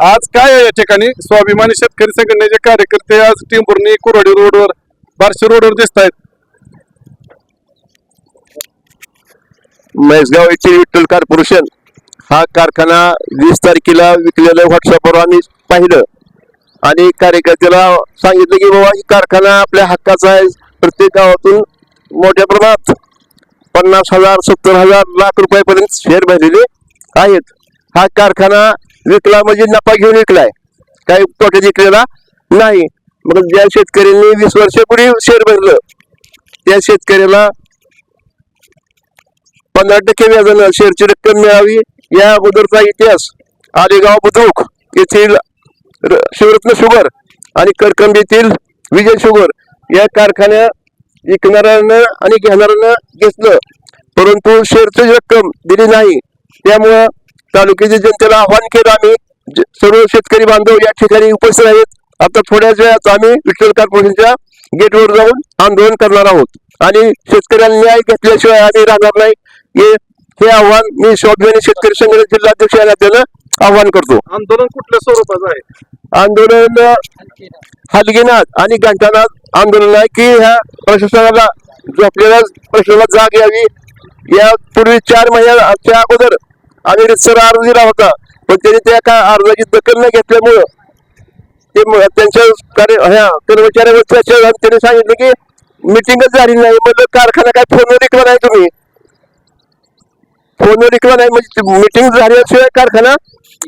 आज काय आहे या ठिकाणी? स्वाभिमानी शेतकरी संघटनेचे कार्यकर्ते आज टिंबुर्णी कुरवाडी रोडवर बारशे रोडवर दिसत आहेत म्हैसगाव येथील विठ्ठल कॉर्पोरेशन हा कारखाना वीस तारखेला विकलेला व्हॉट्सअपवर आम्ही पाहिलं. आणि कार्यकर्त्याला सांगितलं की बाबा ही कारखाना आपल्या हक्काचा आहे. प्रत्येक गावातून मोठ्या प्रमाणात पन्नास हजार सत्तर हजार लाख रुपयापर्यंत शेअर भरलेले आहेत. हा कारखाना विकला म्हणजे नफा घेऊन विकलाय. काही तोटा विकलेला नाही. मग ज्या शेतकऱ्यांनी वीस वर्षापूर्वी शेअर भरलं त्या शेतकऱ्याला पंधरा टक्के व्याजानं शेअरची रक्कम मिळावी या अगोदरचा इतिहास आलेगाव बुद्रुक येथील र- शिवरत्न शुगर आणि करकंब येथील विजय शुगर या कारखान्या विकणाऱ्यानं आणि घेणाऱ्यानं घेतलं. परंतु शेअरची रक्कम दिली नाही. त्यामुळं तालुक्याच्या जनतेला आव्हान केलं आम्ही. ज- सर्व शेतकरी बांधव या ठिकाणी उपस्थित आहेत. आता थोड्याच वेळात आम्ही विठ्ठल कॉर्पोरेशनच्या गेटवर जाऊन आंदोलन करणार आहोत. आणि शेतकऱ्यांना न्याय घेतल्याशिवाय आम्ही राहणार नाही. हे हे आव्हान मी स्वाभिमानी शेतकरी संघटना जिल्हाध्यक्ष या नात्यानं आव्हान करतो. आंदोलन कुठल्या स्वरूपाचं आहे? आंदोलन हलगीनाथ आणि घंटानाथ आंदोलन आहे की ह्या प्रशासनाला झोपलेल्या प्रश्नाला जाग यावी. या पूर्वी चार महिन्याच्या अगोदर आणि रितसर अर्ज दिला होता. पण त्यांनी त्या का अर्जाची दखल न घेतल्यामुळं ते त्यांच्या कार्य ह्या कर्मचाऱ्यावरती त्यांनी सांगितलं की मिटिंगच झाली नाही. म्हणलं कारखाना काय फोनवर विकला नाही तुम्ही? फोनवर विकला नाही. म्हणजे मिटिंग झाल्याशिवाय कारखाना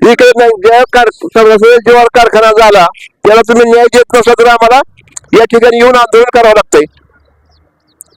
विकत नाही. ज्या कार जेव्हा कारखाना झाला त्याला तुम्ही न्याय देत नसला तर आम्हाला या ठिकाणी येऊन आंदोलन करावं लागतंय.